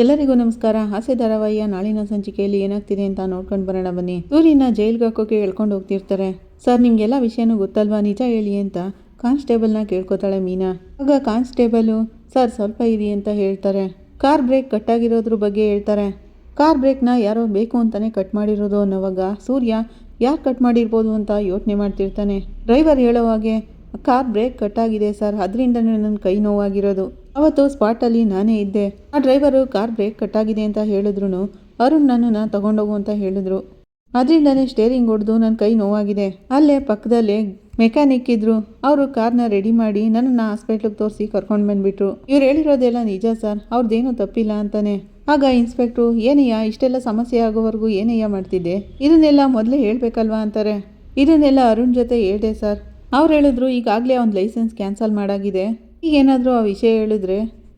ಎಲ್ಲರಿಗೂ ನಮಸ್ಕಾರ. ಹಾಸ್ಯ ಧಾರಾವಾಹಿಯ ನಾಳಿನ ಸಂಚಿಕೆಯಲ್ಲಿ ಏನಾಗ್ತಿದೆ ಅಂತ ನೋಡ್ಕೊಂಡು ಬರೋಣ ಬನ್ನಿ. ಸೂರ್ಯನ ಜೈಲ್ಗೆ ಹಾಕೋಕೆ ಹೇಳ್ಕೊಂಡು ಹೋಗ್ತಿರ್ತಾರೆ. ಸರ್, ನಿಮಗೆಲ್ಲ ವಿಷಯನೂ ಗೊತ್ತಲ್ವಾ? ನಿಜ ಹೇಳಿ ಅಂತ ಕಾನ್ಸ್ಟೇಬಲ್ನ ಕೇಳ್ಕೊತಾಳೆ ಮೀನಾ. ಆಗ ಕಾನ್ಸ್ಟೇಬಲು ಸರ್, ಸ್ವಲ್ಪ ಇರಿ ಅಂತ ಹೇಳ್ತಾರೆ. ಕಾರ್ ಬ್ರೇಕ್ ಕಟ್ಟಾಗಿರೋದ್ರ ಬಗ್ಗೆ ಹೇಳ್ತಾರೆ. ಕಾರ್ ಬ್ರೇಕ್ನ ಯಾರೋ ಬೇಕು ಅಂತಾನೆ ಕಟ್ ಮಾಡಿರೋದು ಅನ್ನೋವಾಗ ಸೂರ್ಯ, ಯಾರು ಕಟ್ ಮಾಡಿರ್ಬೋದು ಅಂತ ಯೋಚನೆ ಮಾಡ್ತಿರ್ತಾನೆ. ಡ್ರೈವರ್ ಹೇಳೋ ಹಾಗೆ, ಕಾರ್ ಬ್ರೇಕ್ ಕಟ್ಟಾಗಿದೆ ಸರ್, ಅದರಿಂದನೇ ನನ್ನ ಕೈ ನೋವಾಗಿರೋದು. ಅವತ್ತು ಸ್ಪಾಟಲ್ಲಿ ನಾನೇ ಇದ್ದೆ. ಆ ಡ್ರೈವರು ಕಾರ್ ಬ್ರೇಕ್ ಕಟ್ಟಾಗಿದೆ ಅಂತ ಹೇಳಿದ್ರು ಅರುಣ್ ನನ್ನನ್ನು ತಗೊಂಡೋಗು ಅಂತ ಹೇಳಿದ್ರು. ಅದರಿಂದನೇ ಸ್ಟೇರಿಂಗ್ ಹೊಡೆದು ನನ್ನ ಕೈ ನೋವಾಗಿದೆ. ಅಲ್ಲೇ ಪಕ್ಕದಲ್ಲೇ ಮೆಕ್ಯಾನಿಕ್ ಇದ್ರು. ಅವರು ಕಾರ್ನ ರೆಡಿ ಮಾಡಿ ನನ್ನನ್ನು ಹಾಸ್ಪಿಟ್ಲಿಗೆ ತೋರಿಸಿ ಕರ್ಕೊಂಡು ಬಂದ್ಬಿಟ್ರು. ಇವ್ರು ಹೇಳಿರೋದೆಲ್ಲ ನಿಜ ಸರ್. ಅವ್ರದ್ದೇನೂ ತಪ್ಪಿಲ್ಲ ಅಂತಾನೆ. ಆಗ ಇನ್ಸ್ಪೆಕ್ಟ್ರು ಏನಯ್ಯ, ಇಷ್ಟೆಲ್ಲ ಸಮಸ್ಯೆ ಆಗೋವರೆಗೂ ಏನಯ್ಯ ಮಾಡ್ತಿದ್ದೆ? ಇದನ್ನೆಲ್ಲ ಮೊದಲೇ ಹೇಳಬೇಕಲ್ವಾ? ಅಂತಾರೆ. ಇದನ್ನೆಲ್ಲ ಅರುಣ್ ಜೊತೆ ಹೇಳಿದೆ ಸರ್. ಅವ್ರು ಹೇಳಿದ್ರು, ಈಗಾಗಲೇ ಅವ್ನ ಲೈಸೆನ್ಸ್ ಕ್ಯಾನ್ಸಲ್ ಮಾಡಾಗಿದೆ. ಈಗೇನಾದರೂ ಆ ವಿಷಯ ಹೇಳಿದ್ರೆ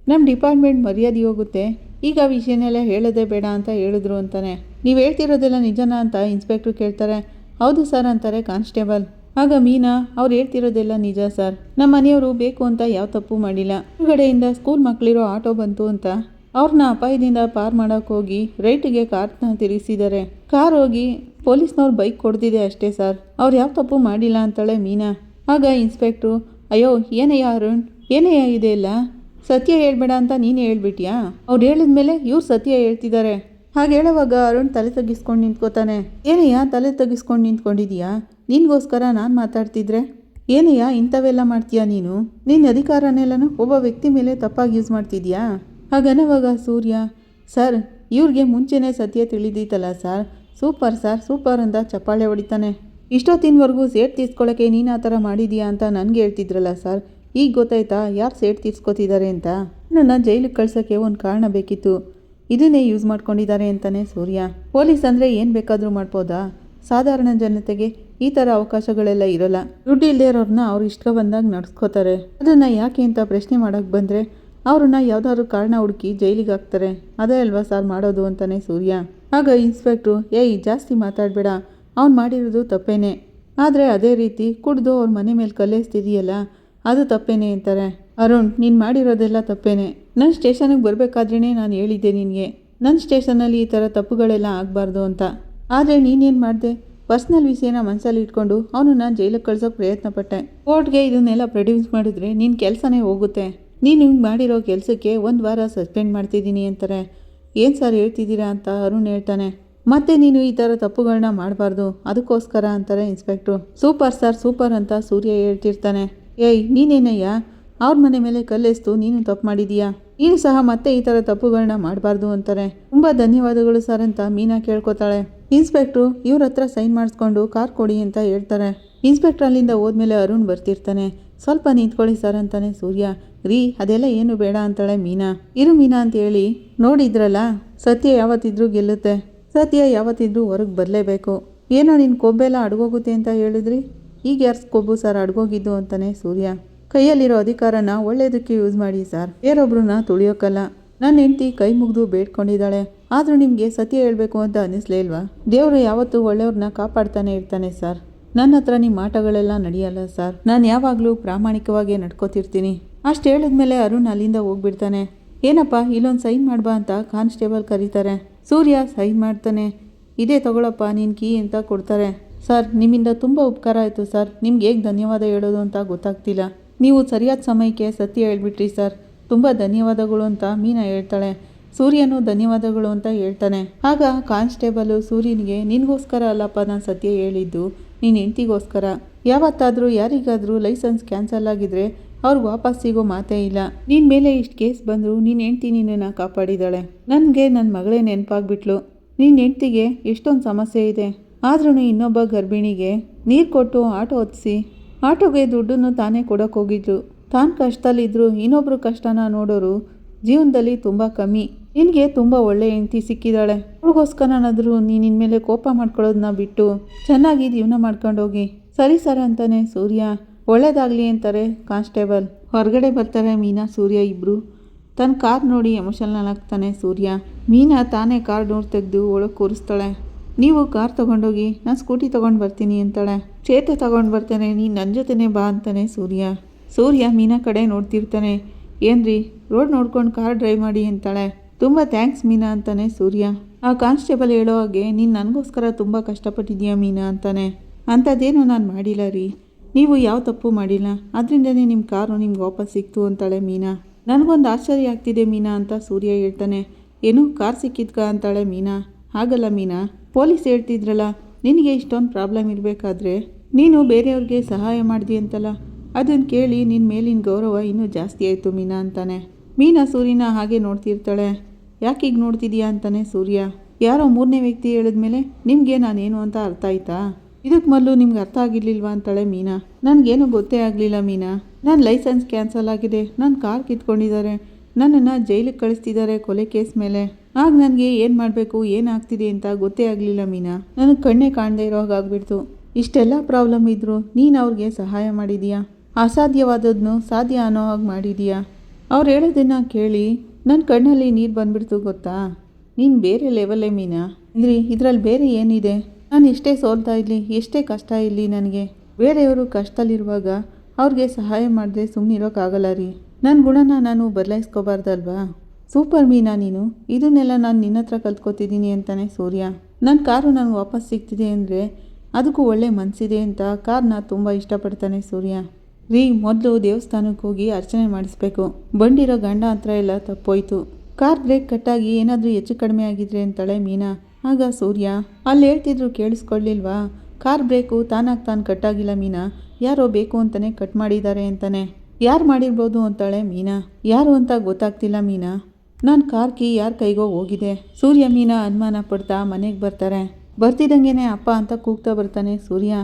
ನಮ್ಮ ಡಿಪಾರ್ಟ್ಮೆಂಟ್ ಮರ್ಯಾದೆ ಹೋಗುತ್ತೆ. ಈಗ ಆ ವಿಷಯನೆಲ್ಲ ಹೇಳೋದೇ ಬೇಡ ಅಂತ ಹೇಳಿದ್ರು ಅಂತಾನೆ. ನೀವು ಹೇಳ್ತಿರೋದೆಲ್ಲ ನಿಜನಾ ಅಂತ ಇನ್ಸ್ಪೆಕ್ಟ್ರು ಕೇಳ್ತಾರೆ. ಹೌದು ಸರ್ ಅಂತಾರೆ ಕಾನ್ಸ್ಟೇಬಲ್. ಆಗ ಮೀನಾ, ಅವ್ರು ಹೇಳ್ತಿರೋದೆಲ್ಲ ನಿಜ ಸರ್. ನಮ್ಮ ಮನೆಯವರು ಬೇಕು ಅಂತ ಯಾವ ತಪ್ಪು ಮಾಡಿಲ್ಲ. ಹೊರಗಡೆಯಿಂದ ಸ್ಕೂಲ್ ಮಕ್ಕಳಿರೋ ಆಟೋ ಬಂತು ಅಂತ ಅವ್ರನ್ನ ಅಪಾಯದಿಂದ ಪಾರ್ ಮಾಡೋಕೆ ಹೋಗಿ ರೈಟಿಗೆ ಕಾರ್ನ ತಿರುಗಿಸಿದ್ದಾರೆ. ಕಾರ್ ಹೋಗಿ ಪೊಲೀಸ್ನವ್ರು ಬೈಕ್ ಕೊಡ್ತಿದೆ ಅಷ್ಟೇ ಸರ್. ಅವ್ರು ಯಾವ ತಪ್ಪು ಮಾಡಿಲ್ಲ ಅಂತಾಳೆ ಮೀನಾ. ಆಗ ಇನ್ಸ್ಪೆಕ್ಟ್ರು, ಅಯ್ಯೋ ಏನಯ್ಯ ಅರುಣ್ ಏನಯ್ಯ ಇದೆ ಇಲ್ಲ. ಸತ್ಯ ಹೇಳ್ಬೇಡ ಅಂತ ನೀನು ಹೇಳ್ಬಿಟ್ಯಾ? ಅವ್ರು ಹೇಳಿದ್ಮೇಲೆ ಇವ್ರು ಸತ್ಯ ಹೇಳ್ತಿದ್ದಾರೆ ಹಾಗೆ ಹೇಳೋವಾಗ ಅರುಣ್ ತಲೆ ತಗ್ಗಿಸ್ಕೊಂಡು ನಿಂತ್ಕೋತಾನೆ. ಏನಯ್ಯ, ತಲೆ ತಗ್ಗಿಸ್ಕೊಂಡು ನಿಂತ್ಕೊಂಡಿದ್ಯಾ? ನಿನಗೋಸ್ಕರ ನಾನು ಮಾತಾಡ್ತಿದ್ರೆ? ಏನಯ್ಯ, ಇಂಥವೆಲ್ಲ ಮಾಡ್ತೀಯಾ ನೀನು? ನಿನ್ನ ಅಧಿಕಾರನೆಲ್ಲನೂ ಒಬ್ಬ ವ್ಯಕ್ತಿ ಮೇಲೆ ತಪ್ಪಾಗಿ ಯೂಸ್ ಮಾಡ್ತಿದ್ಯಾ? ಹಾಗನ್ನವಾಗ ಸೂರ್ಯ, ಸರ್, ಇವ್ರಿಗೆ ಮುಂಚೆನೇ ಸತ್ಯ ತಿಳಿದಿತ್ತಲ್ಲ ಸರ್. ಸೂಪರ್ ಸರ್, ಸೂಪರ್ ಅಂತ ಚಪ್ಪಾಳೆ ಹೊಡಿತಾನೆ. ಇಷ್ಟೊತ್ತಿನವರೆಗೂ ಸೇಟ್ ತೀರ್ಸ್ಕೊಳ್ಳೋಕ್ಕೆ ನೀನು ಆ ಥರ ಮಾಡಿದೀಯಾ ಅಂತ ನನಗೆ ಹೇಳ್ತಿದ್ರಲ್ಲ ಸರ್. ಈಗ ಗೊತ್ತಾಯ್ತಾ, ಯಾರು ಸೇಟ್ ತೀರ್ಸ್ಕೊತಿದ್ದಾರೆ ಅಂತ? ನನ್ನ ಜೈಲಿಗೆ ಕಳ್ಸೋಕ್ಕೆ ಒಂದು ಕಾರಣ ಬೇಕಿತ್ತು. ಇದನ್ನೇ ಯೂಸ್ ಮಾಡ್ಕೊಂಡಿದ್ದಾರೆ ಅಂತಾನೆ ಸೂರ್ಯ. ಪೊಲೀಸ್ ಅಂದರೆ ಏನು ಬೇಕಾದರೂ ಮಾಡ್ಬೋದಾ? ಸಾಧಾರಣ ಜನತೆಗೆ ಈ ಥರ ಅವಕಾಶಗಳೆಲ್ಲ ಇರೋಲ್ಲ. ದುಡ್ಡು ಇಲ್ಲದೆ ಇರೋರನ್ನ ಅವ್ರು ಇಷ್ಟ ಬಂದಾಗ ನಡ್ಸ್ಕೋತಾರೆ. ಅದನ್ನು ಯಾಕೆ ಅಂತ ಪ್ರಶ್ನೆ ಮಾಡೋಕ್ಕೆ ಬಂದರೆ, ಅವ್ರನ್ನ ಯಾವುದಾದ್ರು ಕಾರಣ ಹುಡುಕಿ ಜೈಲಿಗೆ ಹಾಕ್ತಾರೆ. ಅದೇ ಅಲ್ವಾ ಸರ್ ಮಾಡೋದು ಅಂತಾನೆ ಸೂರ್ಯ. ಆಗ ಇನ್ಸ್ಪೆಕ್ಟ್ರು, ಏಯ್, ಜಾಸ್ತಿ ಮಾತಾಡಬೇಡ. ಅವ್ನು ಮಾಡಿರೋದು ತಪ್ಪೇನೆ. ಆದರೆ ಅದೇ ರೀತಿ ಕುಡಿದು ಅವ್ರ ಮನೆ ಮೇಲೆ ಕಲ್ಲೆಸ್ತಿದೆಯಲ್ಲ ಅದು ತಪ್ಪೇನೆ ಅಂತಾರೆ. ಅರುಣ್, ನೀನು ಮಾಡಿರೋದೆಲ್ಲ ತಪ್ಪೇನೆ. ನನ್ನ ಸ್ಟೇಷನಿಗೆ ಬರಬೇಕಾದ್ರೇ ನಾನು ಹೇಳಿದ್ದೆ ನಿನಗೆ. ನನ್ನ ಸ್ಟೇಷನಲ್ಲಿ ಈ ಥರ ತಪ್ಪುಗಳೆಲ್ಲ ಆಗಬಾರ್ದು ಅಂತ. ಆದರೆ ನೀನೇನು ಮಾಡಿದೆ? ಪರ್ಸ್ನಲ್ ವಿಷಯನ ಮನಸ್ಸಲ್ಲಿ ಇಟ್ಕೊಂಡು ಅವನು ನಾನು ಜೈಲಿಗೆ ಕಳ್ಸೋಕೆ ಪ್ರಯತ್ನ ಪಟ್ಟೆ ಕೋರ್ಟ್ಗೆ ಇದನ್ನೆಲ್ಲ ಪ್ರೊಡ್ಯೂಸ್ ಮಾಡಿದ್ರೆ ನಿನ್ನ ಕೆಲಸನೇ ಹೋಗುತ್ತೆ. ನೀನು ಹಿಂಗೆ ಮಾಡಿರೋ ಕೆಲಸಕ್ಕೆ ಒಂದು ವಾರ ಸಸ್ಪೆಂಡ್ ಮಾಡ್ತಿದ್ದೀನಿ ಅಂತಾರೆ. ಏನು ಸರ್ ಹೇಳ್ತಿದ್ದೀರಾ ಅಂತ ಅರುಣ್ ಹೇಳ್ತಾನೆ. ಮತ್ತೆ ನೀನು ಈ ಥರ ತಪ್ಪುಗಳನ್ನ ಮಾಡಬಾರ್ದು. ಅದಕ್ಕೋಸ್ಕರ ಅಂತಾರೆ ಇನ್ಸ್ಪೆಕ್ಟ್ರು. ಸೂಪರ್ ಸರ್, ಸೂಪರ್ ಅಂತ ಸೂರ್ಯ ಹೇಳ್ತಿರ್ತಾನೆ. ಏಯ್, ನೀನೇನಯ್ಯ? ಅವ್ರ ಮನೆ ಮೇಲೆ ಕಲ್ಲೆಸ್ತು ನೀನು ತಪ್ಪು ಮಾಡಿದೀಯಾ? ನೀನು ಸಹ ಮತ್ತೆ ಈ ಥರ ತಪ್ಪುಗಳನ್ನ ಮಾಡಬಾರ್ದು ಅಂತಾರೆ. ತುಂಬ ಧನ್ಯವಾದಗಳು ಸರ್ ಅಂತ ಮೀನಾ ಕೇಳ್ಕೊತಾಳೆ. ಇನ್ಸ್ಪೆಕ್ಟ್ರು ಇವ್ರ ಹತ್ರ ಸೈನ್ ಮಾಡಿಸ್ಕೊಂಡು ಕಾರ್ ಕೊಡಿ ಅಂತ ಹೇಳ್ತಾರೆ. ಇನ್ಸ್ಪೆಕ್ಟ್ರ್ ಅಲ್ಲಿಂದ ಹೋದ್ಮೇಲೆ ಅರುಣ್ ಬರ್ತಿರ್ತಾನೆ. ಸ್ವಲ್ಪ ನಿಂತ್ಕೊಳ್ಳಿ ಸರ್ ಅಂತಾನೆ ಸೂರ್ಯ. ರೀ, ಅದೆಲ್ಲ ಏನು ಬೇಡ ಅಂತಾಳೆ ಮೀನಾ. ಇರು ಮೀನಾ ಅಂತ ಹೇಳಿ, ನೋಡಿದ್ರಲ್ಲ, ಸತ್ಯ ಯಾವತ್ತಿದ್ರೂ ಗೆಲ್ಲುತ್ತೆ. ಸತ್ಯ ಯಾವತ್ತಿದ್ರೂ ಹೊರಗೆ ಬರಲೇಬೇಕು. ಏನೋ ನಿನ್ನ ಕೊಬ್ಬೆಲ್ಲ ಅಡ್ಗೋಗುತ್ತೆ ಅಂತ ಹೇಳಿದ್ರಿ? ಈಗ ಯಾರು ಸ್ಕೋಬು ಸರ್ ಅಡ್ಗೋಗಿದ್ದು ಅಂತಾನೆ ಸೂರ್ಯ. ಕೈಯಲ್ಲಿರೋ ಅಧಿಕಾರನ ಒಳ್ಳೇದಕ್ಕೆ ಯೂಸ್ ಮಾಡಿ ಸರ್. ಬೇರೊಬ್ರನ್ನ ತುಳಿಯೋಕ್ಕಲ್ಲ ನನ್ನ ಹೆಂಡತಿ ಕೈ ಮುಗಿದು ಬೇಡ್ಕೊಂಡಿದ್ದಾಳೆ. ಆದರೂ ನಿಮಗೆ ಸತ್ಯ ಹೇಳಬೇಕು ಅಂತ ಅನ್ನಿಸ್ಲೇ ಇಲ್ವಾ? ದೇವರು ಯಾವತ್ತೂ ಒಳ್ಳೆಯವ್ರನ್ನ ಕಾಪಾಡ್ತಾನೆ ಇರ್ತಾನೆ ಸರ್. ನನ್ನ ಹತ್ರ ನಿಮ್ಮ ಆಟಗಳೆಲ್ಲ ನಡೆಯಲ್ಲ ಸರ್. ನಾನು ಯಾವಾಗಲೂ ಪ್ರಾಮಾಣಿಕವಾಗಿ ನಡ್ಕೋತಿರ್ತೀನಿ. ಅಷ್ಟು ಹೇಳಿದ್ಮೇಲೆ ಅರುಣ್ ಅಲ್ಲಿಂದ ಹೋಗ್ಬಿಡ್ತಾನೆ. ಏನಪ್ಪ, ಇಲ್ಲೊಂದು ಸೈನ್ ಮಾಡ್ಬಾ ಅಂತ ಕಾನ್ಸ್ಟೇಬಲ್ ಕರೀತಾರೆ. ಸೂರ್ಯ ಸೈನ್ ಮಾಡ್ತಾನೆ. ಇದೇ ತಗೊಳಪ್ಪ, ನೀನು ಕೀ ಅಂತ ಕೊಡ್ತಾರೆ. ಸರ್, ನಿಮ್ಮಿಂದ ತುಂಬ ಉಪಕಾರ ಆಯಿತು ಸರ್. ನಿಮ್ಗೆ ಹೇಗೆ ಧನ್ಯವಾದ ಹೇಳೋದು ಅಂತ ಗೊತ್ತಾಗ್ತಿಲ್ಲ. ನೀವು ಸರಿಯಾದ ಸಮಯಕ್ಕೆ ಸತ್ಯ ಹೇಳ್ಬಿಟ್ರಿ ಸರ್. ತುಂಬ ಧನ್ಯವಾದಗಳು ಅಂತ ಮೀನಾ ಹೇಳ್ತಾಳೆ. ಸೂರ್ಯನು ಧನ್ಯವಾದಗಳು ಅಂತ ಹೇಳ್ತಾನೆ. ಆಗ ಕಾನ್ಸ್ಟೇಬಲು ಸೂರ್ಯನಿಗೆ, ನಿನಗೋಸ್ಕರ ಅಲ್ಲಪ್ಪ ನಾನು ಸತ್ಯ ಹೇಳಿದ್ದು ನಿನ್ನ ಹೆಂಡತಿಗೋಸ್ಕರ. ಯಾವತ್ತಾದರೂ ಯಾರಿಗಾದರೂ ಲೈಸೆನ್ಸ್ ಕ್ಯಾನ್ಸಲ್ ಆಗಿದ್ರೆ ಅವ್ರಿಗೆ ವಾಪಸ್ ಸಿಗೋ ಮಾತೇ ಇಲ್ಲ. ನಿನ್ನ ಮೇಲೆ ಇಷ್ಟು ಕೇಸ್ ಬಂದರೂ ನಿನ್ನ ಹೆಂಡ್ತಿ ನಿನ್ನನ್ನು ಕಾಪಾಡಿದಾಳೆ ನನಗೆ ನನ್ನ ಮಗಳೇ ನೆನಪಾಗ್ಬಿಟ್ಲು. ನಿನ್ನ ಹೆಂಡ್ತಿಗೆ ಎಷ್ಟೊಂದು ಸಮಸ್ಯೆ ಇದೆ. ಆದ್ರೂ ಇನ್ನೊಬ್ಬ ಗರ್ಭಿಣಿಗೆ ನೀರು ಕೊಟ್ಟು ಆಟೋ ಹೊತ್ತಿಸಿ ಆಟೋಗೆ ದುಡ್ಡನ್ನು ತಾನೇ ಕೊಡೋಕ್ಕೋಗಿದ್ರು ತಾನು ಕಷ್ಟದಲ್ಲಿದ್ದರೂ ಇನ್ನೊಬ್ರು ಕಷ್ಟನ ನೋಡೋರು ಜೀವನದಲ್ಲಿ ತುಂಬ ಕಮ್ಮಿ. ನಿನಗೆ ತುಂಬ ಒಳ್ಳೆ ಹೆಂಡತಿ ಸಿಕ್ಕಿದ್ದಾಳೆ ಅವ್ಳಿಗೋಸ್ಕರನಾದರೂ ನೀನು ಇನ್ಮೇಲೆ ಕೋಪ ಮಾಡ್ಕೊಳ್ಳೋದನ್ನ ಬಿಟ್ಟು ಚೆನ್ನಾಗಿ ಜೀವನ ಮಾಡ್ಕೊಂಡೋಗಿ. ಸರಿ ಸರ್ ಅಂತಾನೆ ಸೂರ್ಯ, ಒಳ್ಳೇದಾಗಲಿ ಅಂತಾರೆ ಕಾನ್ಸ್ಟೇಬಲ್. ಹೊರಗಡೆ ಬರ್ತಾರೆ ಮೀನಾ, ಸೂರ್ಯ ಇಬ್ಬರು ತನ್ನ ಕಾರ್ ನೋಡಿ ಎಮೋಷನಲ್ ಆಗ್ತಾನೆ ಸೂರ್ಯ. ಮೀನಾ ತಾನೇ ಕಾರ್ ನೋಡಿ ತೆಗೆದು ಒಳಗೆ ಕೂರಿಸ್ತಾಳೆ. ನೀವು ಕಾರ್ ತೊಗೊಂಡೋಗಿ, ನಾನು ಸ್ಕೂಟಿ ತೊಗೊಂಡು ಬರ್ತೀನಿ ಅಂತಾಳೆ. ಚೇತ ತೊಗೊಂಡು ಬರ್ತಾನೆ, ನೀನು ನನ್ನ ಜೊತೆನೇ ಬಾ ಅಂತಾನೆ ಸೂರ್ಯ. ಸೂರ್ಯ ಮೀನಾ ಕಡೆ ನೋಡ್ತಿರ್ತಾನೆ. ಏನ್ರಿ, ರೋಡ್ ನೋಡ್ಕೊಂಡು ಕಾರ್ ಡ್ರೈವ್ ಮಾಡಿ ಅಂತಾಳೆ. ತುಂಬ ಥ್ಯಾಂಕ್ಸ್ ಮೀನಾ ಅಂತಾನೆ ಸೂರ್ಯ. ಆ ಕಾನ್ಸ್ಟೇಬಲ್ ಹೇಳೋ ಹಾಗೆ, ನೀನು ನನಗೋಸ್ಕರ ತುಂಬ ಕಷ್ಟಪಟ್ಟಿದ್ಯಾ ಮೀನಾ ಅಂತಾನೆ. ಅಂಥದ್ದೇನು ನಾನು ಮಾಡಿಲ್ಲ ರೀ. ನೀವು ಯಾವ ತಪ್ಪು ಮಾಡಿಲ್ಲ. ಅದರಿಂದನೇ ನಿಮ್ಮ ಕಾರು ನಿಮ್ಗೆ ವಾಪಸ್ ಸಿಕ್ತು ಅಂತಾಳೆ ಮೀನಾ. ನನಗೊಂದು ಆಶ್ಚರ್ಯ ಆಗ್ತಿದೆ ಮೀನಾ ಅಂತ ಸೂರ್ಯ ಹೇಳ್ತಾನೆ. ಏನು, ಕಾರ್ ಸಿಕ್ಕಿದ್ಕ ಅಂತಾಳೆ ಮೀನಾ. ಹಾಗಲ್ಲ ಮೀನಾ, ಪೊಲೀಸ್ ಹೇಳ್ತಿದ್ರಲ್ಲ, ನಿನಗೆ ಇಷ್ಟೊಂದು ಪ್ರಾಬ್ಲಮ್ ಇರಬೇಕಾದ್ರೆ ನೀನು ಬೇರೆಯವ್ರಿಗೆ ಸಹಾಯ ಮಾಡಿದಿ ಅಂತಲ್ಲ. ಅದನ್ನು ಕೇಳಿ ನಿನ್ನ ಮೇಲಿನ ಗೌರವ ಇನ್ನೂ ಜಾಸ್ತಿ ಆಯಿತು ಮೀನಾ ಅಂತಾನೆ. ಮೀನಾ ಸೂರ್ಯನ ಹಾಗೆ ನೋಡ್ತಿರ್ತಾಳೆ. ಯಾಕೀಗ ನೋಡ್ತಿದ್ಯಾ ಅಂತಾನೆ ಸೂರ್ಯ. ಯಾರೋ ಮೂರನೇ ವ್ಯಕ್ತಿ ಹೇಳಿದ್ಮೇಲೆ, ನಿಮಗೆ ನಾನೇನು ಅಂತ ಅರ್ಥ ಆಯ್ತಾ? ಇದಕ್ಕೆ ಮೊದಲು ನಿಮ್ಗೆ ಅರ್ಥ ಆಗಿರ್ಲಿಲ್ವಾ ಅಂತಾಳೆ ಮೀನಾ. ನನಗೇನು ಗೊತ್ತೇ ಆಗಲಿಲ್ಲ ಮೀನಾ. ನನ್ನ ಲೈಸೆನ್ಸ್ ಕ್ಯಾನ್ಸಲ್ ಆಗಿದೆ. ನನ್ನ ಕಾರ್ ಕಿತ್ಕೊಂಡಿದ್ದಾರೆ. ನನ್ನನ್ನು ಜೈಲಿಗೆ ಕಳಿಸ್ತಿದ್ದಾರೆ ಕೊಲೆ ಕೇಸ್ ಮೇಲೆ. ಆಗ ನನಗೆ ಏನು ಮಾಡಬೇಕು ಏನಾಗ್ತಿದೆ ಅಂತ ಗೊತ್ತೇ ಆಗಲಿಲ್ಲ ಮೀನಾ. ನನಗೆ ಕಣ್ಣೇ ಕಾಣದೇ ಇರೋ ಹಾಗಾಗ್ಬಿಡ್ತು ಇಷ್ಟೆಲ್ಲ ಪ್ರಾಬ್ಲಮ್ ಇದ್ದರೂ ನೀನು ಅವ್ರಿಗೆ ಸಹಾಯ ಮಾಡಿದೀಯಾ? ಅಸಾಧ್ಯವಾದದನ್ನು ಸಾಧ್ಯ ಅನ್ನೋ ಹಾಗೆ ಮಾಡಿದೀಯಾ? ಅವ್ರು ಹೇಳೋದನ್ನು ಕೇಳಿ ನನ್ನ ಕಣ್ಣಲ್ಲಿ ನೀರು ಬಂದ್ಬಿಡ್ತು ಗೊತ್ತಾ? ನೀನು ಬೇರೆ ಲೆವೆಲ್ಲೇ ಮೀನಾ. ಅಂದ್ರಿ ಇದರಲ್ಲಿ ಬೇರೆ ಏನಿದೆ? ನಾನು ಎಷ್ಟೇ ಸೋಲ್ತಾ ಇರಲಿ ಎಷ್ಟೇ ಕಷ್ಟ ಇರಲಿ ನನಗೆ. ಬೇರೆಯವರು ಕಷ್ಟದಲ್ಲಿರುವಾಗ ಅವ್ರಿಗೆ ಸಹಾಯ ಮಾಡದೆ ಸುಮ್ಮನಿರೋಕ್ಕಾಗಲ್ಲ ರೀ. ನನ್ನ ಗುಣನ ನಾನು ಬದಲಾಯಿಸ್ಕೋಬಾರ್ದಲ್ವಾ? ಸೂಪರ್ ಮೀನಾ ನೀನು. ಇದನ್ನೆಲ್ಲ ನಾನು ನಿನ್ನ ಹತ್ರ ಕಲ್ತ್ಕೋತಿದ್ದೀನಿ ಅಂತಾನೆ ಸೂರ್ಯ. ನನ್ನ ಕಾರು ನನಗೆ ವಾಪಸ್ ಸಿಗ್ತಿದೆ ಅಂದರೆ ಅದಕ್ಕೂ ಒಳ್ಳೆ ಮನಸ್ಸಿದೆ ಅಂತ ಕಾರ್ನ ತುಂಬ ಇಷ್ಟಪಡ್ತಾನೆ ಸೂರ್ಯ. ರೀ, ಮೊದಲು ದೇವಸ್ಥಾನಕ್ಕೆ ಹೋಗಿ ಅರ್ಚನೆ ಮಾಡಿಸ್ಬೇಕು. ಬಂಡಿರೋ ಗಂಡ ಹತ್ರ ಎಲ್ಲ ತಪ್ಪೋಯ್ತು. ಕಾರ್ ಬ್ರೇಕ್ ಕಟ್ಟಾಗಿ ಏನಾದರೂ ಹೆಚ್ಚು ಕಡಿಮೆ ಆಗಿದ್ರೆ ಅಂತಾಳೆ ಮೀನಾ. ಆಗ ಸೂರ್ಯ, ಅಲ್ಲಿ ಹೇಳ್ತಿದ್ರು ಕೇಳಿಸ್ಕೊಳ್ಳಿಲ್ವಾ ಕಾರ್ ಬ್ರೇಕು ತಾನಾಗಿ ತಾನು ಕಟ್ಟಾಗಿಲ್ಲ ಮೀನಾ. ಯಾರೋ ಬೇಕು ಅಂತಲೇ ಕಟ್ ಮಾಡಿದ್ದಾರೆ ಅಂತಾನೆ. ಯಾರು ಮಾಡಿರ್ಬೋದು ಅಂತಾಳೆ ಮೀನಾ? ಯಾರು ಅಂತ ಗೊತ್ತಾಗ್ತಿಲ್ಲ ಮೀನಾ. ನಾನು ಕಾರ್ ಕೀ ಯಾರ ಕೈಗೋ ಹೋಗಿದೆ. ಸೂರ್ಯ ಮೀನಾ ಅನುಮಾನ ಪಡ್ತಾ ಮನೆಗೆ ಬರ್ತಾರೆ. ಬರ್ತಿದ್ದಂಗೆನೆ ಅಪ್ಪ ಅಂತ ಕೂಗ್ತಾ ಬರ್ತಾನೆ ಸೂರ್ಯ.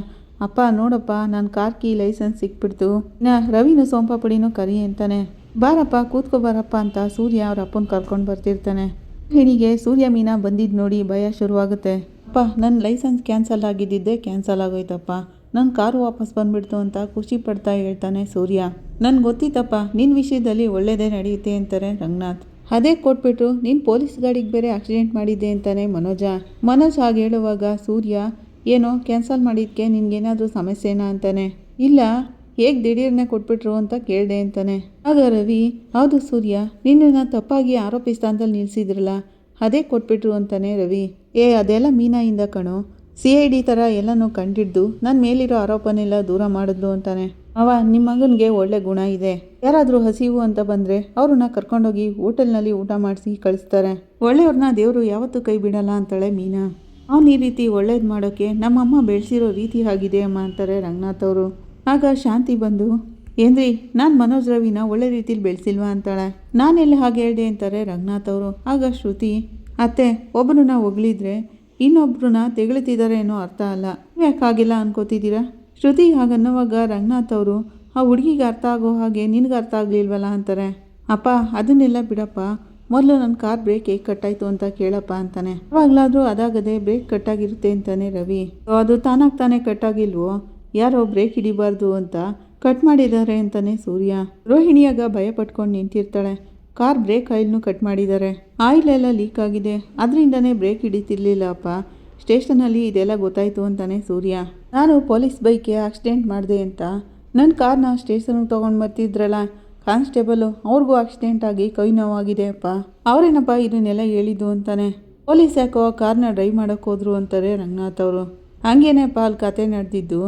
ಅಪ್ಪ, ನೋಡಪ್ಪ, ನಾನು ಕಾರ್ ಕೀ ಲೈಸೆನ್ಸ್ ಸಿಕ್ಬಿಡ್ತು. ನಾ ರವಿನು ಸೋಂಪಾಪುಡಿನೂ ಕರಿ ಅಂತಾನೆ. ಬಾರಪ್ಪ, ಕೂತ್ಕೋ ಬಾರಪ್ಪ ಅಂತ ಸೂರ್ಯ ಅವ್ರ ಅಪ್ಪನ ಕರ್ಕೊಂಡು ಬರ್ತಿರ್ತಾನೆ. ಹೆಣಿಗೆ ಸೂರ್ಯ ಮೀನಾ ಬಂದಿದ್ದು ನೋಡಿ ಭಯ ಶುರುವಾಗುತ್ತೆ. ಅಪ್ಪ ನನ್ನ ಲೈಸೆನ್ಸ್ ಕ್ಯಾನ್ಸಲ್ ಆಗಿದ್ದಿದ್ದೆ ಕ್ಯಾನ್ಸಲ್ ಆಗೋಯ್ತಪ್ಪ. ನನ್ನ ಕಾರು ವಾಪಸ್ ಬಂದ್ಬಿಡ್ತು ಅಂತ ಖುಷಿ ಪಡ್ತಾ ಹೇಳ್ತಾನೆ ಸೂರ್ಯ. ನನ್ ಗೊತ್ತಿತ್ತಪ್ಪ ನಿನ್ನ ವಿಷಯದಲ್ಲಿ ಒಳ್ಳೇದೇ ನಡೆಯುತ್ತೆ ಅಂತಾರೆ ರಂಗನಾಥ್. ಅದೇ ಕೊಟ್ಬಿಟ್ರು, ನೀನು ಪೊಲೀಸ್ ಗಾಡಿಗೆ ಬೇರೆ ಆಕ್ಸಿಡೆಂಟ್ ಮಾಡಿದ್ದೆ ಅಂತಾನೆ ಮನೋಜ. ಮನೋಜ್ ಹಾಗೆ ಹೇಳುವಾಗ ಸೂರ್ಯ, ಏನೋ ಕ್ಯಾನ್ಸಲ್ ಮಾಡಿದ್ಕೆ ನಿನ್ಗೇನಾದರೂ ಸಮಸ್ಯೆನಾ ಅಂತಾನೆ. ಇಲ್ಲ, ಹೇಗೆ ದಿಢೀರ್ನೆ ಕೊಟ್ಬಿಟ್ರು ಅಂತ ಕೇಳಿದೆ ಅಂತಾನೆ. ಆಗ ರವಿ, ಹೌದು ಸೂರ್ಯ, ನಿನ್ನನ್ನು ತಪ್ಪಾಗಿ ಆರೋಪಿ ಸ್ಥಾನದಲ್ಲಿ ನಿಲ್ಲಿಸಿದ್ರಲ್ಲ ಅದೇ ಕೊಟ್ಬಿಟ್ರು ಅಂತಾನೆ ರವಿ. ಏ, ಅದೆಲ್ಲ ಮೀನಾಯಿಂದ ಕಣೋ. ಸಿ ಐ ಡಿ ಥರ ಎಲ್ಲನೂ ಕಂಡಿಡ್ದು ನನ್ನ ಮೇಲಿರೋ ಆರೋಪನೆಲ್ಲ ದೂರ ಮಾಡಿದ್ಲು ಅಂತಾನೆ. ಅವ ನಿಮ್ಮ ಮಗನಿಗೆ ಒಳ್ಳೆ ಗುಣ ಇದೆ. ಯಾರಾದರೂ ಹಸಿವು ಅಂತ ಬಂದರೆ ಅವ್ರನ್ನ ಕರ್ಕೊಂಡೋಗಿ ಹೋಟೆಲ್ನಲ್ಲಿ ಊಟ ಮಾಡಿಸಿ ಕಳಿಸ್ತಾರೆ. ಒಳ್ಳೆಯವ್ರನ್ನ ದೇವರು ಯಾವತ್ತೂ ಕೈ ಬಿಡಲ್ಲ ಅಂತಾಳೆ ಮೀನಾ. ಅವ್ನು ಈ ರೀತಿ ಒಳ್ಳೇದು ಮಾಡೋಕ್ಕೆ ನಮ್ಮಮ್ಮ ಬೆಳೆಸಿರೋ ರೀತಿ ಆಗಿದೆ ಅಮ್ಮ ಅಂತಾರೆ ರಂಗನಾಥ್ ಅವರು. ಆಗ ಶಾಂತಿ ಬಂದು, ಏನ್ರಿ, ನಾನು ಮನೋಜ್ ರವಿನ ಒಳ್ಳೆ ರೀತಿಲಿ ಬೆಳೆಸಿಲ್ವಾ? ಅಂತಾಳೆ. ನಾನೆಲ್ಲ ಹಾಗೆ ಹೇಳಿದೆ, ಅಂತಾರೆ ರಂಗನಾಥ್ ಅವರು. ಆಗ ಶ್ರುತಿ, ಅತ್ತೆ ಒಬ್ಬರನ್ನ ಹೊಗಳಿದ್ರೆ ಇನ್ನೊಬ್ರನ್ನ ತೆಗಳ್ತಿದ್ದಾರೆ ಏನೋ ಅರ್ಥ ಅಲ್ಲ. ಯಾಕೆ ಆಗಿಲ್ಲ ಅನ್ಕೋತಿದ್ದೀರಾ ಶ್ರುತಿ ಹಾಗನ್ನೋವಾಗ ರಂಗನಾಥ್ ಅವರು, ಆ ಹುಡುಗಿಗೆ ಅರ್ಥ ಆಗೋ ಹಾಗೆ ನಿನಗೆ ಅರ್ಥ ಆಗಲಿಲ್ವಲ್ಲ ಅಂತಾರೆ. ಅಪ್ಪ, ಅದನ್ನೆಲ್ಲ ಬಿಡಪ್ಪ. ಮೊದಲು ನನ್ನ ಕಾರ್ ಬ್ರೇಕ್ ಹೇಗೆ ಕಟ್ಟಾಯಿತು ಅಂತ ಕೇಳಪ್ಪ ಅಂತಾನೆ. ಅವಾಗಲಾದರೂ ಅದಾಗದೆ ಬ್ರೇಕ್ ಕಟ್ಟಾಗಿರುತ್ತೆ ಅಂತಾನೆ ರವಿ. ಅದು ತಾನಾಗಿ ತಾನೇ ಕಟ್ಟಾಗಿಲ್ವೋ? ಯಾರೋ ಬ್ರೇಕ್ ಹಿಡಿಬಾರ್ದು ಅಂತ ಕಟ್ ಮಾಡಿದ್ದಾರೆ ಅಂತಾನೆ ಸೂರ್ಯ. ರೋಹಿಣಿಯಾಗ ಭಯ ಪಟ್ಕೊಂಡು ನಿಂತಿರ್ತಾಳೆ. ಕಾರ್ ಬ್ರೇಕ್ ಆಯಿಲ್ನು ಕಟ್ ಮಾಡಿದ್ದಾರೆ. ಆಯಿಲ್ ಎಲ್ಲ ಲೀಕ್ ಆಗಿದೆ. ಅದರಿಂದನೇ ಬ್ರೇಕ್ ಹಿಡಿತಿರ್ಲಿಲ್ಲ ಅಪ್ಪ ಸ್ಟೇಷನಲ್ಲಿ ಇದೆಲ್ಲ ಗೊತ್ತಾಯಿತು ಅಂತಾನೆ ಸೂರ್ಯ. ನಾನು ಪೊಲೀಸ್ ಬೈಕ್ಗೆ ಆಕ್ಸಿಡೆಂಟ್ ಮಾಡಿದೆ ಅಂತ. ನನ್ನ ಕಾರ್ನ ಸ್ಟೇಷನ್ಗೆ ತೊಗೊಂಡು ಬರ್ತಿದ್ರಲ್ಲ. ಕಾನ್ಸ್ಟೇಬಲು, ಅವ್ರಿಗೂ ಆಕ್ಸಿಡೆಂಟ್ ಆಗಿ ಕೈ ನೋವಾಗಿದೆ ಅಪ್ಪ. ಅವರೇನಪ್ಪ ಇದನ್ನೆಲ್ಲ ಹೇಳಿದ್ದು ಅಂತಾನೆ. ಪೊಲೀಸ್ ಯಾಕೋ ಕಾರ್ನ ಡ್ರೈವ್ ಮಾಡೋಕೆ ಹೋದ್ರು ಅಂತಾರೆ ರಂಗನಾಥ್ ಅವರು. ಹಂಗೇನೆಪ್ಪ ಅಲ್ಲಿ ಕತೆ ನಡೆದಿದ್ದು.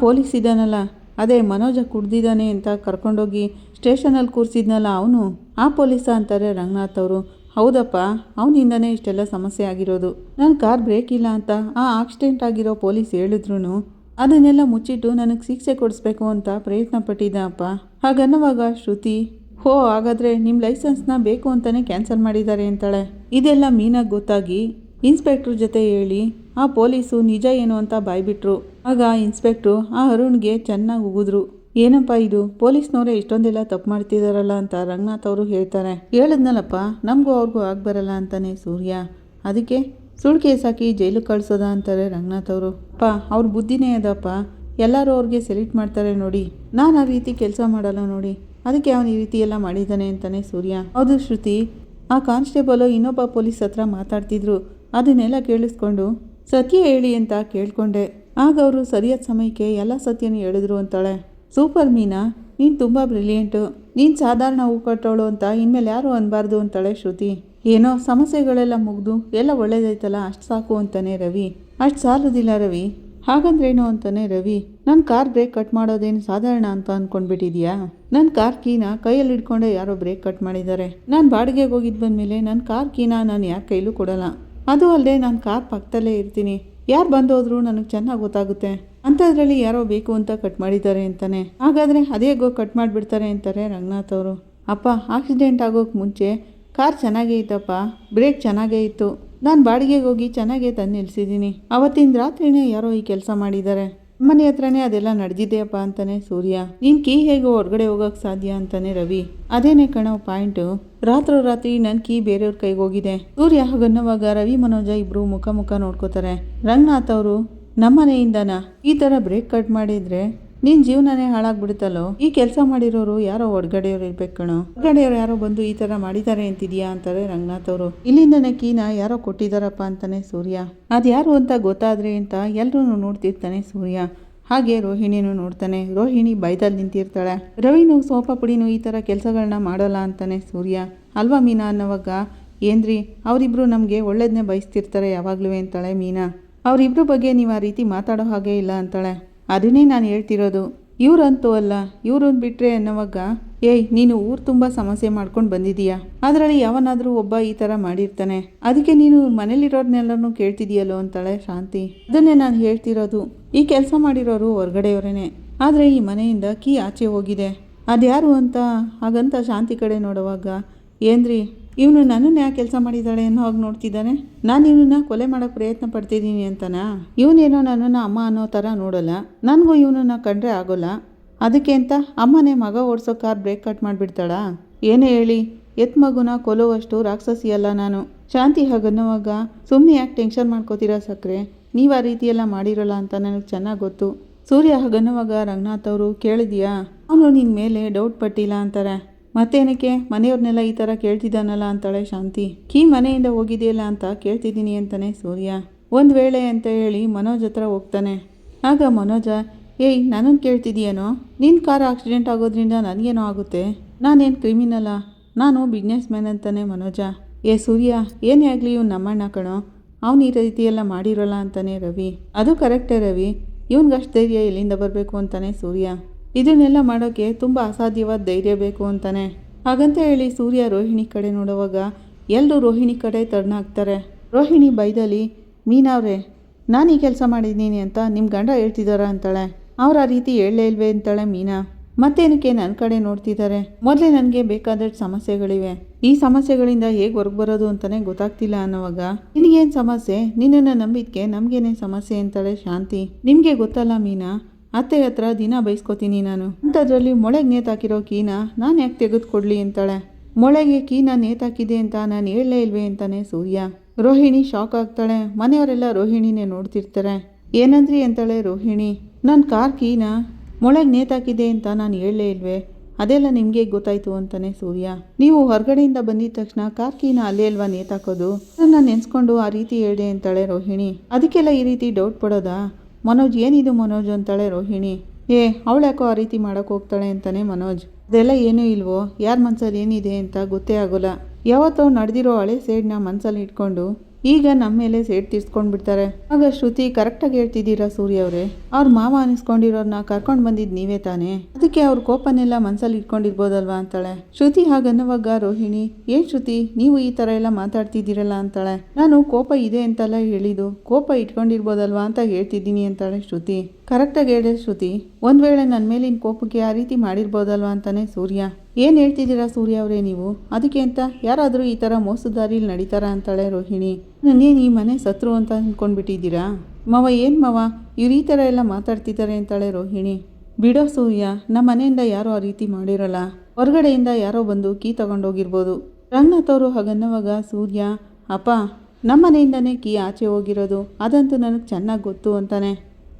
ಪೊಲೀಸ್ ಇದ್ದಾನಲ್ಲ ಅದೇ ಮನೋಜ ಕುಡ್ದಿದ್ದಾನೆ ಅಂತ ಕರ್ಕೊಂಡೋಗಿ ಸ್ಟೇಷನಲ್ಲಿ ಕೂರಿಸಿದ್ನಲ್ಲ ಅವನು? ಆ ಪೊಲೀಸ ಅಂತಾರೆ ರಂಗನಾಥ್ ಅವರು. ಹೌದಪ್ಪ, ಅವನಿಂದನೇ ಇಷ್ಟೆಲ್ಲ ಸಮಸ್ಯೆ ಆಗಿರೋದು. ನನ್ನ ಕಾರ್ ಬ್ರೇಕ್ ಇಲ್ಲ ಅಂತ ಆ ಆಕ್ಸಿಡೆಂಟ್ ಆಗಿರೋ ಪೊಲೀಸ್ ಹೇಳಿದ್ರು ಅದನ್ನೆಲ್ಲ ಮುಚ್ಚಿಟ್ಟು ನನಗೆ ಶಿಕ್ಷೆ ಕೊಡಿಸ್ಬೇಕು ಅಂತ ಪ್ರಯತ್ನ ಪಟ್ಟಿದ್ದ ಅಪ್ಪ ಹಾಗನ್ನುವಾಗ ಶ್ರುತಿ, ಹೋ, ಹಾಗಾದರೆ ನಿಮ್ಮ ಲೈಸೆನ್ಸ್ನ ಬೇಕು ಅಂತಲೇ ಕ್ಯಾನ್ಸಲ್ ಮಾಡಿದ್ದಾರೆ ಅಂತಾಳೆ. ಇದೆಲ್ಲ ಮೀನಾಗಿ ಗೊತ್ತಾಗಿ ಇನ್ಸ್ಪೆಕ್ಟ್ರ್ ಜೊತೆ ಹೇಳಿ ಆ ಪೊಲೀಸು ನಿಜ ಏನು ಅಂತ ಬಾಯ್ಬಿಟ್ರು. ಆಗ ಇನ್ಸ್ಪೆಕ್ಟ್ರು ಆ ಅರುಣ್ಗೆ ಚೆನ್ನಾಗಿ ಉಗಿದ್ರು. ಏನಪ್ಪ ಇದು? ಪೊಲೀಸ್ನವರೇ ಇಷ್ಟೊಂದೆಲ್ಲ ತಪ್ಪು ಮಾಡ್ತಿದಾರಲ್ಲ ಅಂತ ರಂಗನಾಥ್ ಅವರು ಹೇಳ್ತಾರೆ. ಹೇಳಿದ್ನಲ್ಲಪ್ಪ, ನಮಗೂ ಅವ್ರಿಗೂ ಆಗ್ಬರಲ್ಲ ಅಂತಾನೆ ಸೂರ್ಯ. ಅದಕ್ಕೆ ಸುಳ್ಳು ಕೇಸ್ ಹಾಕಿ ಜೈಲಿಗೆ ಕಳ್ಸೋದ ಅಂತಾರೆ ರಂಗನಾಥ್ ಅವರು. ಅಪ್ಪ, ಅವ್ರ ಬುದ್ಧಿನೇ ಅದಪ್ಪ. ಎಲ್ಲರೂ ಅವ್ರಿಗೆ ಸೆಲೆಕ್ಟ್ ಮಾಡ್ತಾರೆ ನೋಡಿ. ನಾನು ಆ ರೀತಿ ಕೆಲಸ ಮಾಡಲ್ಲ ನೋಡಿ. ಅದಕ್ಕೆ ಅವನು ಈ ರೀತಿ ಎಲ್ಲ ಮಾಡಿದ್ದಾನೆ ಅಂತಾನೆ ಸೂರ್ಯ. ಹೌದು ಶ್ರುತಿ, ಆ ಕಾನ್ಸ್ಟೇಬಲು ಇನ್ನೊಬ್ಬ ಪೊಲೀಸ್ ಹತ್ರ ಮಾತಾಡ್ತಿದ್ರು. ಅದನ್ನೆಲ್ಲ ಕೇಳಿಸ್ಕೊಂಡು, ಸತ್ಯ ಹೇಳಿ ಅಂತ ಕೇಳಿಕೊಂಡೆ. ಆಗ ಅವರು ಸರಿಯಾದ ಸಮಯಕ್ಕೆ ಎಲ್ಲ ಸತ್ಯನೂ ಹೇಳಿದ್ರು ಅಂತಾಳೆ. ಸೂಪರ್ ಮೀನಾ, ನೀನು ತುಂಬ ಬ್ರಿಲಿಯಂಟು. ನೀನು ಸಾಧಾರಣ ಹೂ ಕಟ್ಟೋಳು ಅಂತ ಇನ್ಮೇಲೆ ಯಾರು ಅನ್ನಬಾರ್ದು ಅಂತಾಳೆ ಶ್ರುತಿ. ಏನೋ ಸಮಸ್ಯೆಗಳೆಲ್ಲ ಮುಗ್ದು ಎಲ್ಲ ಒಳ್ಳೇದಾಯ್ತಲ್ಲ, ಅಷ್ಟು ಸಾಕು ಅಂತಾನೆ ರವಿ. ಅಷ್ಟು ಸಾಲೋದಿಲ್ಲ ರವಿ. ಹಾಗಂದ್ರೇನು ಅಂತಾನೆ ರವಿ. ನನ್ನ ಕಾರ್ ಬ್ರೇಕ್ ಕಟ್ ಮಾಡೋದೇನು ಸಾಧಾರಣ ಅಂತ ಅಂದ್ಕೊಂಡ್ಬಿಟ್ಟಿದ್ಯಾ ನನ್ನ ಕಾರ್ ಕೀನ ಕೈಯಲ್ಲಿ ಹಿಡ್ಕೊಂಡೆ ಯಾರೋ ಬ್ರೇಕ್ ಕಟ್ ಮಾಡಿದ್ದಾರೆ. ನಾನು ಬಾಡಿಗೆಗೆ ಹೋಗಿದ್ದು ಬಂದಮೇಲೆ ನನ್ನ ಕಾರ್ ಕೀನ ನಾನು ಯಾರ ಕೈಲೂ ಕೊಡಲ್ಲ. ಅದು ಅಲ್ಲದೆ ನಾನು ಕಾರ್ ಪಕ್ಕದಲ್ಲೇ ಇರ್ತೀನಿ. ಯಾರು ಬಂದೋದ್ರು ನನಗೆ ಚೆನ್ನಾಗಿ ಗೊತ್ತಾಗುತ್ತೆ. ಅಂಥದ್ರಲ್ಲಿ ಯಾರೋ ಬೇಕು ಅಂತ ಕಟ್ ಮಾಡಿದ್ದಾರೆ ಅಂತಾನೆ. ಹಾಗಾದರೆ ಅದೇ ಗೋ ಕಟ್ ಮಾಡಿಬಿಡ್ತಾರೆ ಅಂತಾರೆ ರಂಗನಾಥ್ ಅವರು. ಅಪ್ಪ ಆಕ್ಸಿಡೆಂಟ್ ಆಗೋಕ್ಕೆ ಮುಂಚೆ ಕಾರ್ ಚೆನ್ನಾಗೇ ಇತ್ತಪ್ಪ ಬ್ರೇಕ್ ಚೆನ್ನಾಗೇ ಇತ್ತು. ನಾನು ಬಾಡಿಗೆಗೆ ಹೋಗಿ ಚೆನ್ನಾಗೇ ತಂದು ನಿಲ್ಲಿಸಿದ್ದೀನಿ ಅವತ್ತಿನ ರಾತ್ರಿನೇ ಯಾರೋ ಈ ಕೆಲಸ ಮಾಡಿದ್ದಾರೆ. ಮನೆ ಹತ್ರನೇ ಅದೆಲ್ಲ ನಡೆದಿದೆಯಪ್ಪ ಅಂತಾನೆ ಸೂರ್ಯ. ನೀನ್ ಕೀ ಹೇಗೋ ಹೊರಗಡೆ ಹೋಗಕ್ ಸಾಧ್ಯ ಅಂತಾನೆ ರವಿ. ಅದೇನೆ ಕಣೋ ಪಾಯಿಂಟು. ರಾತ್ರೋರಾತ್ರಿ ನನ್ನ ಕೀ ಬೇರೆಯವ್ರ ಕೈಗೆ ಹೋಗಿದೆ. ಸೂರ್ಯ ಹಾಗನ್ನವಾಗ ರವಿ, ಮನೋಜ ಇಬ್ರು ಮುಖ ಮುಖ ನೋಡ್ಕೋತಾರೆ. ರಂಗನಾಥ್ ಅವರು, ನಮ್ಮನೆಯಿಂದನಾ? ಈ ತರ ಬ್ರೇಕ್ ಕಟ್ ಮಾಡಿದ್ರೆ ನಿನ್ ಜೀವನನೇ ಹಾಳಾಗ್ಬಿಡುತ್ತಲ್ಲೋ? ಈ ಕೆಲಸ ಮಾಡಿರೋರು ಯಾರೋ ಹೊರ್ಗಡೆಯವ್ರು ಇರ್ಬೇಕು ಕಣೋ. ಹೊರ್ಗಡೆಯವ್ರು ಯಾರೋ ಬಂದು ಈ ತರ ಮಾಡಿದ್ದಾರೆ ಅಂತಿದ್ಯಾ ಅಂತಾರೆ ರಂಗನಾಥ್ ಅವರು. ಇಲ್ಲಿಂದನೇ ಕೀನ ಯಾರೋ ಕೊಟ್ಟಿದಾರಪ್ಪ ಅಂತಾನೆ ಸೂರ್ಯ. ಅದ್ಯಾರು ಅಂತ ಗೊತ್ತಾದ್ರೆ ಅಂತ ಎಲ್ರೂ ನೋಡ್ತಿರ್ತಾನೆ ಸೂರ್ಯ. ಹಾಗೆ ರೋಹಿಣಿನೂ ನೋಡ್ತಾನೆ. ರೋಹಿಣಿ ಬೈದಲ್ಲಿ ನಿಂತಿರ್ತಾಳೆ. ರವಿನೂ ಸೋಪ ಪುಡಿನು ಈ ಥರ ಕೆಲಸಗಳನ್ನ ಮಾಡೋಲ್ಲ ಅಂತಾನೆ ಸೂರ್ಯ. ಅಲ್ವಾ ಮೀನಾ ಅನ್ನೋವಾಗ? ಏನ್ರಿ? ಅವರಿಬ್ರು ನಮಗೆ ಒಳ್ಳೇದನ್ನೇ ಬಯಸ್ತಿರ್ತಾರೆ ಯಾವಾಗಲೂ ಅಂತಾಳೆ ಮೀನಾ. ಅವರಿಬ್ರ ಬಗ್ಗೆ ನೀವು ಆ ರೀತಿ ಮಾತಾಡೋ ಹಾಗೆ ಇಲ್ಲ ಅಂತಾಳೆ. ಅದನ್ನೇ ನಾನು ಹೇಳ್ತಿರೋದು. ಇವ್ರಂತೂ ಅಲ್ಲ ಇವ್ರನ್ನ ಬಿಟ್ರೆ ಅನ್ನೋವಾಗ, ಏಯ್, ನೀನು ಊರು ತುಂಬ ಸಮಸ್ಯೆ ಮಾಡ್ಕೊಂಡು ಬಂದಿದೀಯಾ? ಅದರಲ್ಲಿ ಯಾವನಾದರೂ ಒಬ್ಬ ಈ ಥರ ಮಾಡಿರ್ತಾನೆ. ಅದಕ್ಕೆ ನೀನು ಮನೇಲಿರೋರ್ನೆಲ್ಲರೂ ಕೇಳ್ತಿದೀಯಲ್ಲೋ? ಅಂತಾಳೆ ಶಾಂತಿ. ಅದನ್ನೇ ನಾನು ಹೇಳ್ತಿರೋದು. ಈ ಕೆಲಸ ಮಾಡಿರೋರು ಹೊರ್ಗಡೆಯವರೇನೆ. ಆದರೆ ಈ ಮನೆಯಿಂದ ಕೀ ಆಚೆ ಹೋಗಿದೆ. ಅದ್ಯಾರು ಅಂತ ಹಾಗಂತ ಶಾಂತಿ ಕಡೆ ನೋಡುವಾಗ, ಏನ್ರಿ ಇವನು ನನ್ನನ್ನು ಯಾಕೆ ಕೆಲಸ ಮಾಡಿದ್ದಾಳೆ ಅನ್ನೋ ಹಾಗೆ ನೋಡ್ತಿದ್ದಾನೆ? ನಾನು ಇವನನ್ನ ಕೊಲೆ ಮಾಡೋಕ್ಕೆ ಪ್ರಯತ್ನ ಪಡ್ತಿದ್ದೀನಿ ಅಂತನಾ? ಇವನೇನೋ ನನ್ನನ್ನು ಅಮ್ಮ ಅನ್ನೋ ಥರ ನೋಡಲ್ಲ. ನನಗೂ ಇವನನ್ನ ಕಂಡ್ರೆ ಆಗೋಲ್ಲ. ಅದಕ್ಕೆ ಅಂತ ಅಮ್ಮನೇ ಮಗ ಓಡಿಸೋ ಕಾರ್ ಬ್ರೇಕ್ ಕಟ್ ಮಾಡಿಬಿಡ್ತಾಳಾ? ಏನೇ ಹೇಳಿ, ಎತ್ ಮಗುನ ಕೊಲ್ಲುವಷ್ಟು ರಾಕ್ಷಸಿ ಅಲ್ಲ ನಾನು. ಶಾಂತಿ ಹಾಗನ್ನೋವಾಗ ಸುಮ್ಮನೆ ಯಾಕೆ ಟೆನ್ಷನ್ ಮಾಡ್ಕೋತೀರಾ ಸಕ್ಕರೆ ನೀವು ಆ ರೀತಿಯೆಲ್ಲ ಮಾಡಿರಲ್ಲ ಅಂತ ನನಗೆ ಚೆನ್ನಾಗಿ ಗೊತ್ತು. ಸೂರ್ಯ ಹಾಗನ್ನೋವಾಗ ರಂಗನಾಥ್ ಅವರು ಕೇಳಿದ್ಯಾ? ಅವನು ನಿನ್ನ ಮೇಲೆ ಡೌಟ್ ಪಟ್ಟಿಲ್ಲ ಅಂತಾರೆ. ಮತ್ತೇನಕ್ಕೆ? ಮನೆಯವ್ರನ್ನೆಲ್ಲ ಈ ಥರ ಕೇಳ್ತಿದ್ದಾನಲ್ಲ ಅಂತಾಳೆ ಶಾಂತಿ. ಕೀ ಮನೆಯಿಂದ ಹೋಗಿದೆಯಲ್ಲ ಅಂತ ಕೇಳ್ತಿದ್ದೀನಿ ಅಂತಾನೆ ಸೂರ್ಯ. ಒಂದು ವೇಳೆ ಅಂತ ಹೇಳಿ ಮನೋಜ್ ಹತ್ರ ಹೋಗ್ತಾನೆ. ಆಗ ಮನೋಜ, ಏಯ್ ನನ್ನನ್ನು ಕೇಳ್ತಿದೀಯೇನೋ ನಿನ್ನ ಕಾರ್ ಆಕ್ಸಿಡೆಂಟ್ ಆಗೋದ್ರಿಂದ ನನಗೇನೋ ಆಗುತ್ತೆ? ನಾನೇನು ಕ್ರಿಮಿನಲ್ಲ? ನಾನು ಬಿಸ್ನೆಸ್ ಮ್ಯಾನ್ ಅಂತಾನೆ ಮನೋಜ. ಏ ಸೂರ್ಯ, ಏನೇ ಆಗಲಿ ಇವ್ನು ನಮ್ಮಣ್ಣ ಕಣೋ. ಅವ್ನು ಈ ರೀತಿಯೆಲ್ಲ ಮಾಡಿರೋಲ್ಲ ಅಂತಾನೆ ರವಿ. ಅದು ಕರೆಕ್ಟೇ ರವಿ. ಇವ್ನಿಗಷ್ಟು ಧೈರ್ಯ ಎಲ್ಲಿಂದ ಬರಬೇಕು ಅಂತಾನೆ ಸೂರ್ಯ. ಇದನ್ನೆಲ್ಲ ಮಾಡೋಕ್ಕೆ ತುಂಬ ಅಸಾಧ್ಯವಾದ ಧೈರ್ಯ ಬೇಕು ಅಂತಾನೆ. ಹಾಗಂತ ಹೇಳಿ ಸೂರ್ಯ ರೋಹಿಣಿ ಕಡೆ ನೋಡುವಾಗ ಎಲ್ಲರೂ ರೋಹಿಣಿ ಕಡೆ ತಣ್ಣಾಗ್ತಾರೆ. ರೋಹಿಣಿ ಬೈದಲ್ಲಿ ಮೀನವ್ರೆ ನಾನು ಈ ಕೆಲಸ ಮಾಡಿದ್ದೀನಿ ಅಂತ ನಿಮ್ಮ ಗಂಡ ಹೇಳ್ತಿದ್ದಾರ ಅಂತಾಳೆ. ಅವ್ರ ಆ ರೀತಿ ಹೇಳಲೇ ಇಲ್ವೇ ಅಂತಾಳೆ ಮೀನಾ. ಮತ್ತೇನಕ್ಕೆ ನನ್ನ ಕಡೆ ನೋಡ್ತಿದ್ದಾರೆ ಮೊದಲೇ ನನಗೆ ಬೇಕಾದಷ್ಟು ಸಮಸ್ಯೆಗಳಿವೆ. ಈ ಸಮಸ್ಯೆಗಳಿಂದ ಹೇಗೆ ಹೊರಗೆ ಬರೋದು ಅಂತಲೇ ಗೊತ್ತಾಗ್ತಿಲ್ಲ ಅನ್ನೋವಾಗ, ನಿನಗೇನು ಸಮಸ್ಯೆ? ನಿನ್ನನ್ನು ನಂಬಿದ್ಕೆ ನಮಗೇನೇನು ಸಮಸ್ಯೆ? ಅಂತಾಳೆ ಶಾಂತಿ. ನಿಮಗೆ ಗೊತ್ತಲ್ಲ ಮೀನಾ ಅತ್ತೆ ಹತ್ರ ದಿನ ಬೈಸ್ಕೊತೀನಿ ನಾನು. ಅಂಥದ್ರಲ್ಲಿ ಮೊಳೆಗೆ ನೇತಾಕಿರೋ ಕೀನ ನಾನು ಯಾಕೆ ತೆಗೆದುಕೊಡ್ಲಿ ಅಂತಾಳೆ. ಮೊಳೆಗೆ ಕೀನ ನೇತಾಕಿದೆ ಅಂತ ನಾನು ಹೇಳಲೇ ಇಲ್ವೇ ಅಂತಾನೆ ಸೂರ್ಯ. ರೋಹಿಣಿ ಶಾಕ್ ಆಗ್ತಾಳೆ. ಮನೆಯವರೆಲ್ಲ ರೋಹಿಣಿನೇ ನೋಡ್ತಿರ್ತಾರೆ. ಏನಂದ್ರಿ ಅಂತಾಳೆ ರೋಹಿಣಿ. ನನ್ನ ಕಾರ್ ಕೀನ ಮೊಳೆಗೆ ನೇತಾಕಿದೆ ಅಂತ ನಾನು ಹೇಳಲೇ ಇಲ್ವೇ. ಅದೆಲ್ಲ ನಿಮಗೆ ಗೊತ್ತಾಯ್ತು ಅಂತಾನೆ ಸೂರ್ಯ. ನೀವು ಹೊರಗಡೆಯಿಂದ ಬಂದಿದ ತಕ್ಷಣ ಕಾರ್ ಕೀನ ಅಲ್ಲೇ ಅಲ್ವಾ ನೇತಾಕೋದು? ನಾನು ನೆನ್ಸ್ಕೊಂಡು ಆ ರೀತಿ ಹೇಳಿದೆ ಅಂತಾಳೆ ರೋಹಿಣಿ. ಅದಕ್ಕೆಲ್ಲ ಈ ರೀತಿ ಡೌಟ್ ಪಡೋದಾ? ಮನೋಜ್, ಏನಿದು ಮನೋಜ್ ಅಂತಾಳೆ ರೋಹಿಣಿ? ಏ ಅವಳ್ಯಾಕೋ ಆ ರೀತಿ ಮಾಡೋಕೆ ಹೋಗ್ತಾಳೆ ಅಂತಾನೆ ಮನೋಜ್. ಅದೆಲ್ಲ ಏನೂ ಇಲ್ವೋ? ಯಾರ ಮನ್ಸಲ್ಲಿ ಏನಿದೆ ಅಂತ ಗೊತ್ತೇ ಆಗೋಲ್ಲ. ಯಾವತ್ತೋ ನಡೆದಿರೋ ಹಳೆ ಸೇಡ್ನ ಮನ್ಸಲ್ಲಿ ಇಟ್ಕೊಂಡು ಈಗ ನಮ್ಮ ಮೇಲೆ ಸೇಡ್ ತೀರ್ಸ್ಕೊಂಡು ಬಿಡ್ತಾರೆ. ಆಗ ಶ್ರುತಿ ಕರೆಕ್ಟಾಗಿ ಹೇಳ್ತಿದ್ದೀರಾ ಸೂರ್ಯ ಅವರೇ? ಅವ್ರ ಮಾವ ಅನಿಸ್ಕೊಂಡಿರೋರ್ನ ಕರ್ಕೊಂಡು ಬಂದಿದ್ದು ನೀವೇ ತಾನೇ? ಅದಕ್ಕೆ ಅವ್ರ ಕೋಪನೆಲ್ಲ ಮನ್ಸಲ್ಲಿ ಇಟ್ಕೊಂಡಿರ್ಬೋದಲ್ವಾ ಅಂತಾಳೆ. ಶ್ರುತಿ ಹಾಗನ್ನವಾಗ, ರೋಹಿಣಿ, ಏನ್ ಶ್ರುತಿ? ನೀವು ಈ ಥರ ಎಲ್ಲ ಮಾತಾಡ್ತಿದ್ದೀರಲ್ಲ ಅಂತಾಳೆ. ನಾನು ಕೋಪ ಇದೆ ಅಂತೆಲ್ಲ ಹೇಳಿದ್ದು. ಕೋಪ ಇಟ್ಕೊಂಡಿರ್ಬೋದಲ್ವಾ ಅಂತ ಹೇಳ್ತಿದ್ದೀನಿ ಅಂತಾಳೆ ಶ್ರುತಿ. ಕರೆಕ್ಟಾಗಿ ಹೇಳಿ ಶ್ರುತಿ, ಒಂದು ವೇಳೆ ನನ್ನ ಮೇಲಿನ ಕೋಪಕ್ಕೆ ಆ ರೀತಿ ಮಾಡಿರ್ಬೋದಲ್ವ ಅಂತಾನೆ ಸೂರ್ಯ. ಏನು ಹೇಳ್ತಿದ್ದೀರಾ ಸೂರ್ಯ ಅವರೇ ನೀವು? ಅದಕ್ಕೆ ಅಂತ ಯಾರಾದರೂ ಈ ಥರ ಮೋಸದಾರಿಲಿ ನಡೀತಾರ ಅಂತಾಳೆ ರೋಹಿಣಿ. ನಾನೇನು ಈ ಮನೆ ಸತ್ರು ಅಂತ ಅಂದ್ಕೊಂಡ್ಬಿಟ್ಟಿದ್ದೀರಾ ಮವ ಏನು ಮವ? ಇವ್ರು ಈ ಥರ ಎಲ್ಲ ಮಾತಾಡ್ತಿದ್ದಾರೆ ಅಂತಾಳೆ ರೋಹಿಣಿ. ಬಿಡೋ ಸೂರ್ಯ ನಮ್ಮ ಮನೆಯಿಂದ ಯಾರೋ ಆ ರೀತಿ ಮಾಡಿರಲ್ಲ. ಹೊರಗಡೆಯಿಂದ ಯಾರೋ ಬಂದು ಕೀ ತಗೊಂಡೋಗಿರ್ಬೋದು. ರಂಗನಾಥ್ ಅವರು ಹಾಗನ್ನವಾಗ ಸೂರ್ಯ, ಅಪ್ಪ ನಮ್ಮ ಮನೆಯಿಂದನೇ ಕೀ ಆಚೆ ಹೋಗಿರೋದು. ಅದಂತೂ ನನಗೆ ಚೆನ್ನಾಗಿ ಗೊತ್ತು ಅಂತಾನೆ.